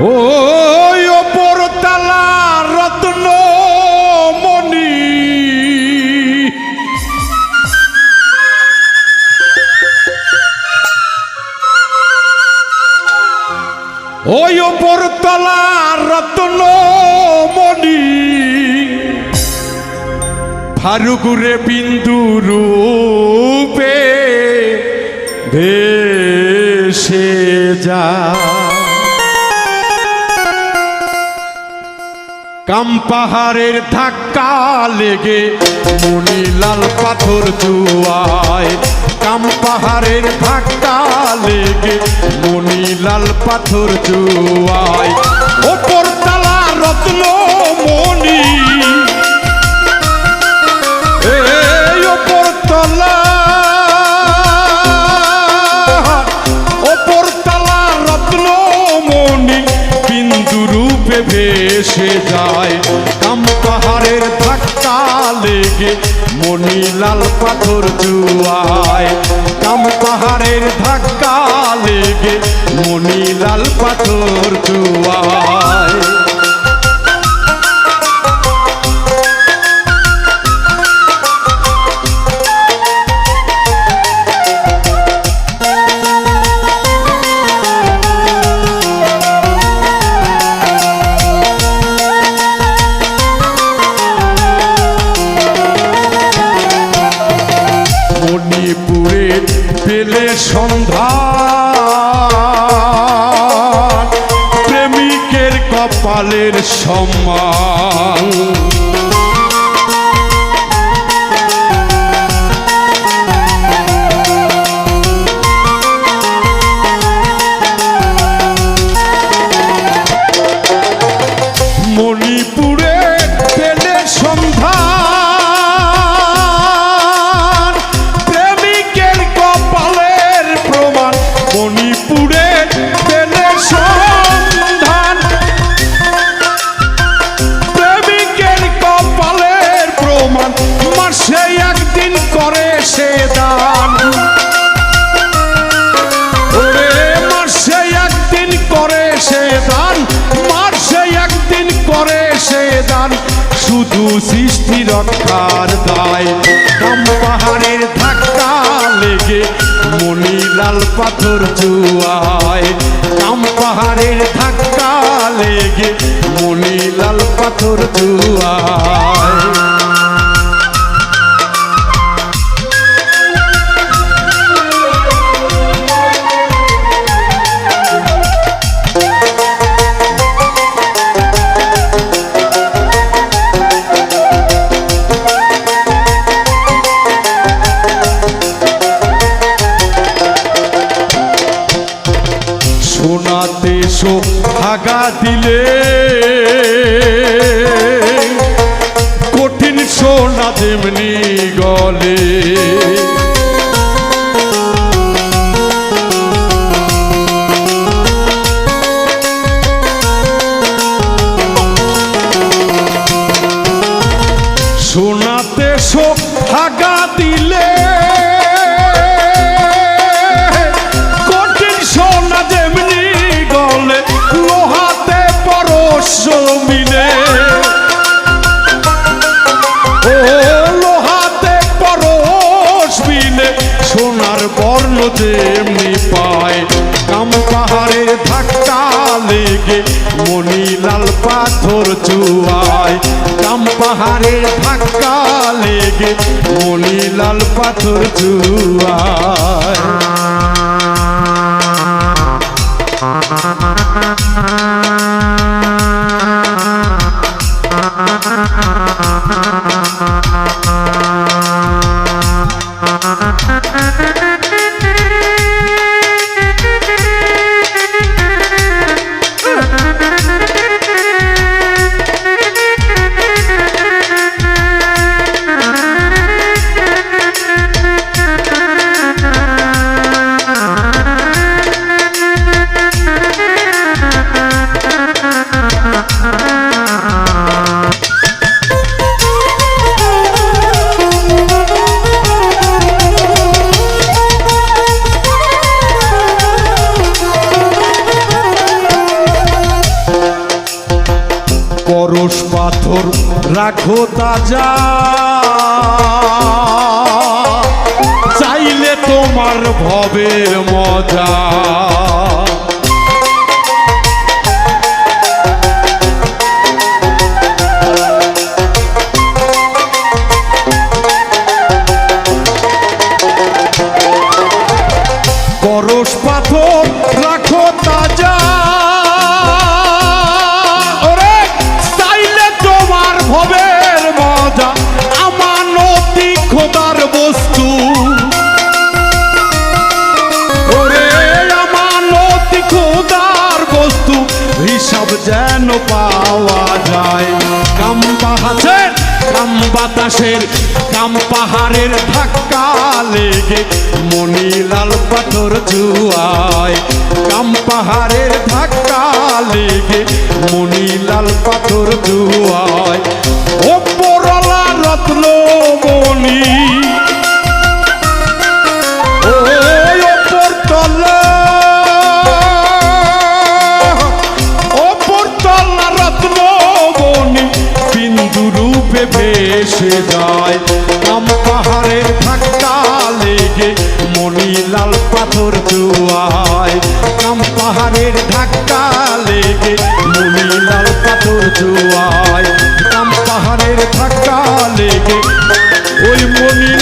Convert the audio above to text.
ওই ওপর তালা রত্ন মণি। ওই ওপর তলা রত্ন ফারুকুরে বিন্দু রূপে কাম পাহাড়ের ধাক্কা লেগে মনি লাল পাথর জুয়ায়। কাম পাহাড়ের ধাক্কা লেগে মনি লাল পাথর জুয়ায়। ওপর তালা রত্ন মণি। ভেসে যায়। কাম পাহাড়ের ধাক্কা লেগে মনি লাল পাথর জুয়ায়। কাম পাহাড়ের ধাক্কা লেগে মনি লাল পাথর জুয়ায়। কপালের সম্মান। সে দান। মাসে একদিন করে সে দান, মাসে একদিন করে সে দান। শুধু সৃষ্টি রক্ষার দায় কাম পাহাড়ের ধাক্কা লেগে মনি লাল পাথর কাম পাহাড়ের ধাক্কা লেগে মনি লাল পাথর জুয়ায় সোনাতে সোহাগা দিলে। কঠিন সোনা তেমনি গলে যেমনি পায়। কাম পাহাড়ে ধাক্কা লেগে মনি লাল পাথর চুয়ায়। কাম পাহাড়ে ধাক্কা লেগে মনিলাল পাথর চুয়ায়। পরশ পাথর রাখো তাজা। চাইলে তোমার ভবের মজা। কাম বাতাসের, কাম পাহাড়ের ধাক্কা লেগে মনিলাল পাথর জুয়ায়। কাম পাহাড়ের ধাক্কা লেগে মনিলাল পাথর জুয়ায়। রূপে ভেসে যায়। আম পাহাড়ের ধাক্কা লেগে মনিলাল পাথর জুয়ায়। কাম পাহাড়ের ধাক্কা লেগে মনিলাল পাথর জুয়ায়। কাম পাহাড়ের ধাক্কা লেগে ওই মনিলাল